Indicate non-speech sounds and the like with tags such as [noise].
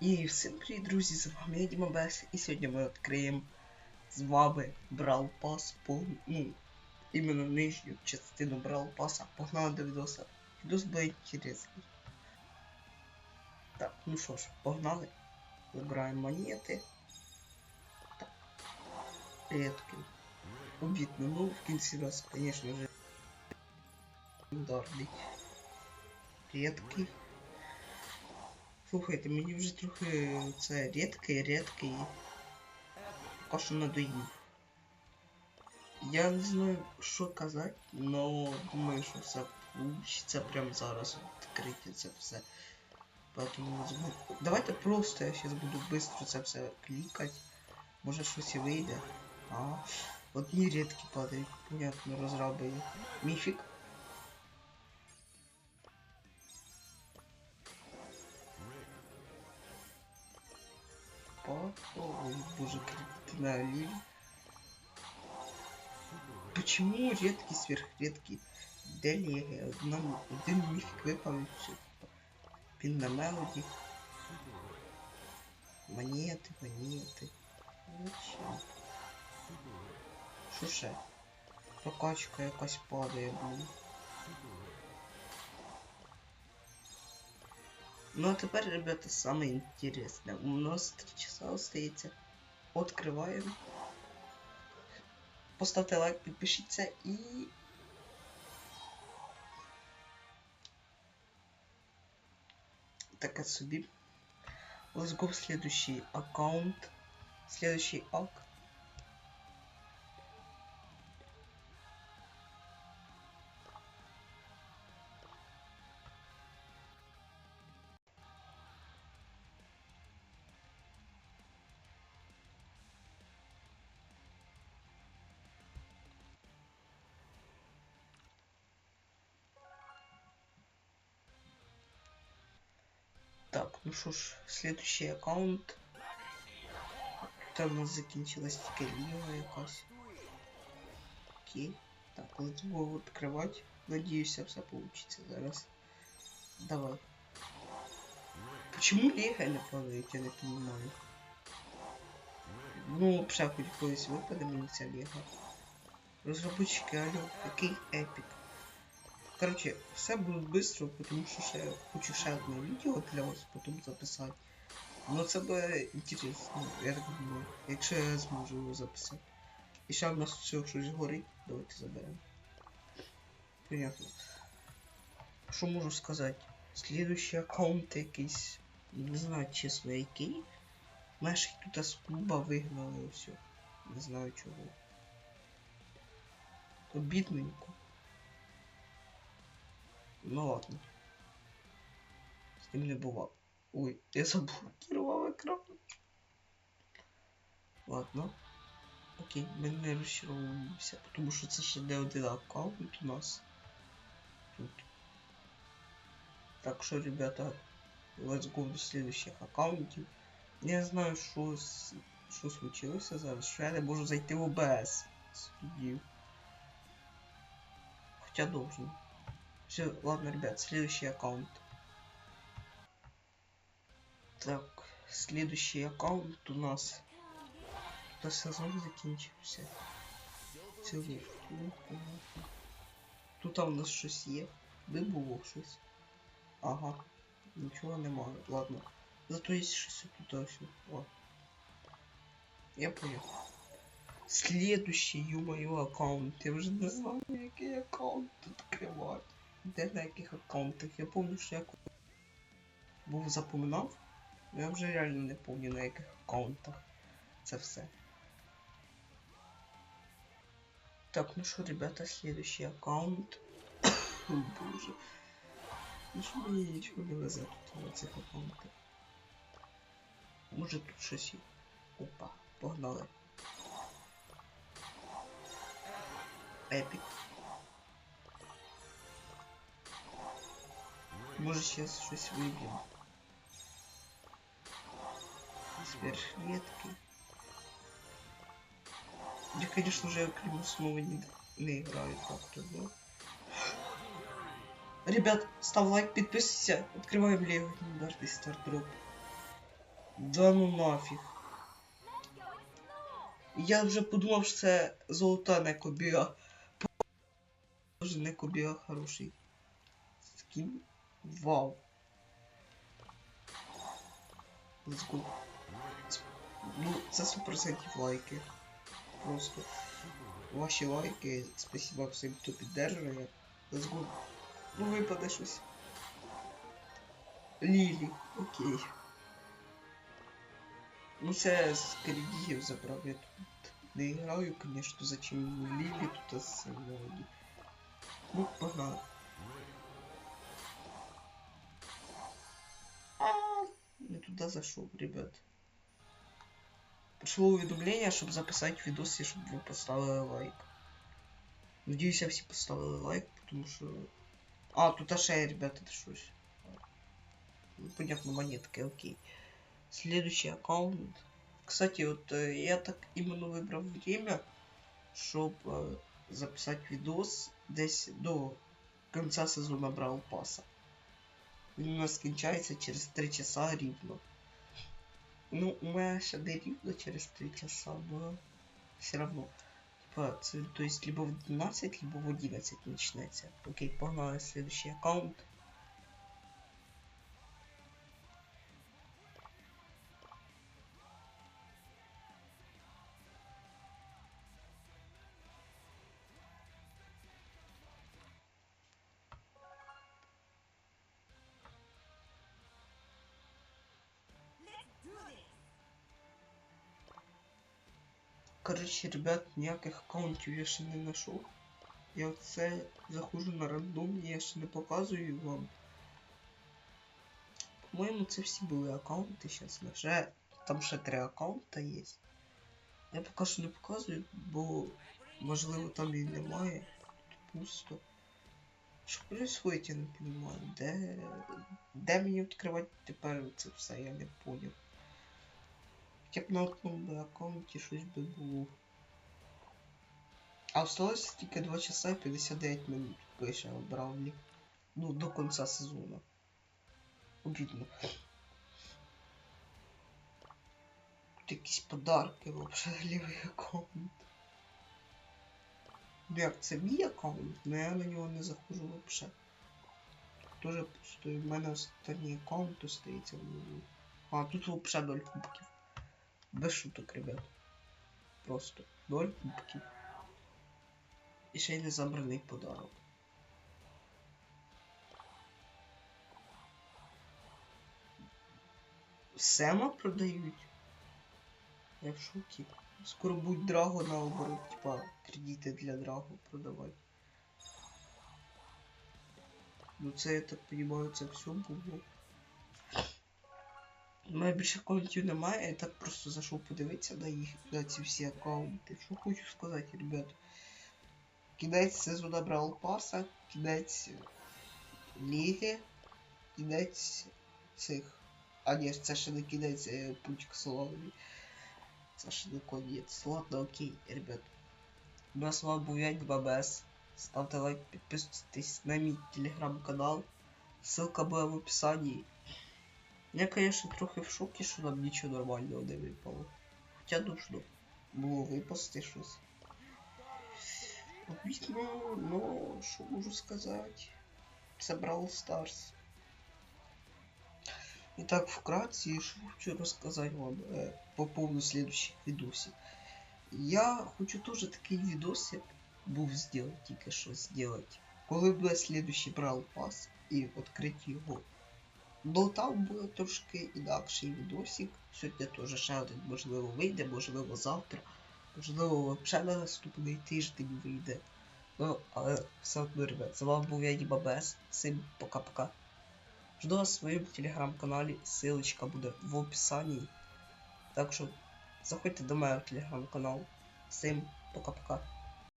І всім привіт, друзі, з вами я Діма Бес, і сьогодні ми відкриємо з вами Брал Пас по, ну, іменно нижню частину Брал Паса. Погнали до відоса. Відос буде інтересний. Так, ну що ж, погнали. Вибираємо монети. Так. Редкий. Обітно, ну в кінці раз, звісно же, ударний. Редкий. Слухайте, мені вже трохи це рідкий, рідкий. Поки надоїв. Я не знаю, що казати, но думаю, що все получиться прямо зараз відкрити це все. Поэтому давайте просто я зараз буду швидко це все клікати. Може щось і вийде. А, одні рідкі падають, понятно, розраби. Міфік. Па, ой, боже, криминалин. Почему редкий сверхредкий? Делеги, одному, один міфік випав і все. Пін на мелоді. Монети, монети. Зачем? Що ще? Прокачка якась падає, блін. Ну а теперь, ребята, самое интересное. У нас три часа остается. Открываем. Поставьте лайк, підпишіться і. Таке собі. Let's go в следующий аккаунт. Следующий ак. ну що ж, следующий аккаунт. Там у нас закінчилась тільки ліга якась. Окей. Так, let's go відкривати. Надіюся, все получится зараз. Давай. Почему лига не падает, я не понимаю. Ну, вообще, хоть колись випаде мені ця ліга. Розробнички, алло, який епік. Короче, все буде швидко, тому що ще я хочу ще одне відео для вас потім записати. Ну це буде інтересно, я так думаю, якщо я зможу його записати. І ще в нас все щось горить, давайте заберемо. Понятно. Що можу сказати? Слідуючий аккаунт якийсь, не знаю чесно який. Наших тут з клуба вигнали і все. Не знаю чого. Обідненько. Ну ладно. С ним не бывало. Ой, я заблокировал экран. Ладно. Окей, ми не розчаровуємося, тому що це ще не один аккаунт у нас. Тут. Так що, ребята, let's go до следующих аккаунтів. Я знаю, що, с- що случилося зараз, що я не можу зайти в OBS. Студію. Хоча должен. Все, ладно, ребят, следующий аккаунт. Так, следующий аккаунт у нас. Та сезон закінчився. Цілий. Тут у нас щось є. Би було щось. Ага. Нічого немає. Ладно. Зато є щось тут ось. О. Я понял. Следующий, ё-моё, аккаунт. Я вже не знаю, який аккаунт відкривати. Де на яких аккаунтах? Я помню, що я був запоминав. но Я вже реально не помню на яких аккаунтах. Це все. Так, ну что, ребята, следующий аккаунт. [coughs] Боже. Ну що мені нічого не везе тут на цих аккаунтах. Може тут щось є. Опа, погнали. Епік. Може сейчас щось виб'ємо. Сверхредкий. Я, конечно же, Климу снова не, не играю как-то, да? Ребят, став лайк, подписывайся. Открываем лего. Легендарный стардроп. Да ну нафіг. Я вже подумав, що це золота не кобіга. Боже, не кобіга хороший. Скін. Вау. Let's go. Ну, це 100% лайки. Просто. Ваші лайки. Спасибо всім, хто піддержує. Let's go. Ну випаде щось. Лілі, окей. Ну це з кредитів забрав. Я тут не граю, конечно, зачем Лілі тут з. Ну, погнали. Туда зашел, ребят. Пришло уведомление, чтобы записать видос, и чтобы вы поставили лайк. Надеюсь, все поставили лайк, потому что... А, тут аж, ребята, это что? Ну, понятно, монетки, окей. Следующий аккаунт. Кстати, вот э, я так именно выбрал время, чтобы записать видос десь до конца сезона Брау Паса. Він у нас кінчається через 3 часа рівно. Ну, у мене ще не рівно через 3 часа, бо все равно. Типа, це, то есть, либо в 12, либо в 11 почнеться. Окей, погнали, следующий аккаунт. Короче, ребят, ніяких аккаунтів я ще не знайшов. Я оце заходжу на рандом, я ще не показую вам. По-моєму, це всі були аккаунти, зараз вже. Там ще три аккаунта є. Я поки що не показую, бо можливо там і немає. Тут пусто. Що происходит, я не понимаю. Де. Де мені відкривати тепер це все, я не поняв. Хоча б на одному аккаунті щось би було. А осталось тільки 2 часа і 59 минут пише Браунлі. Ну, до кінця сезону. Обідно. Тут якісь подарки взагалі лівий аккаунт. Ну як це мій аккаунт, але я на нього не заходжу взагалі. Тоже пусто. У мене останній аккаунт остається. А, тут взагалі 0 кубків. Без шуток, ребят. Просто 0 кубків. І ще й не забраний подарок. Сема продають. Я в шокі. Скоро будь Драго наоборот, типа кредити для Драго продавати. Ну це я так понимаю, це все було. У мене більше аккаунтів немає, я так просто зайшов подивитися на їх, на ці всі аккаунти. Що хочу сказати, ребят. Кінець сезону Брал Паса, кінець Ліги, кінець цих. А ні, це ще не кінець е, путь к славі. Це ще не конець. Ладно, окей, ребят. У нас з вами був Янь Бабес. Ставте лайк, підписуйтесь на мій телеграм-канал. Ссылка буде в описанні. Я, конечно, трохи в шокі, що нам нічого нормального не випало. Хоча нужно було випасти щось. Обідно, ну, що можу сказати. Це Brawl Stars. І так, вкратце, що хочу розказати вам е, по поводу следующих відосів. Я хочу теж такий відос, як був зробити, тільки що зробити. Коли буде следующий Brawl Pass і відкрити його. Там буде трошки інакший відосик. Сьогодні теж ще один, можливо, вийде, можливо, завтра. Можливо, взагалі на наступний тиждень вийде. Ну, але все одно, ребят, з вами був я Діба Бес. Всім пока-пока. Жду вас в своєму телеграм-каналі, ссылочка буде в описанні. Так що заходьте до мене в телеграм-канал. Всім пока-пока.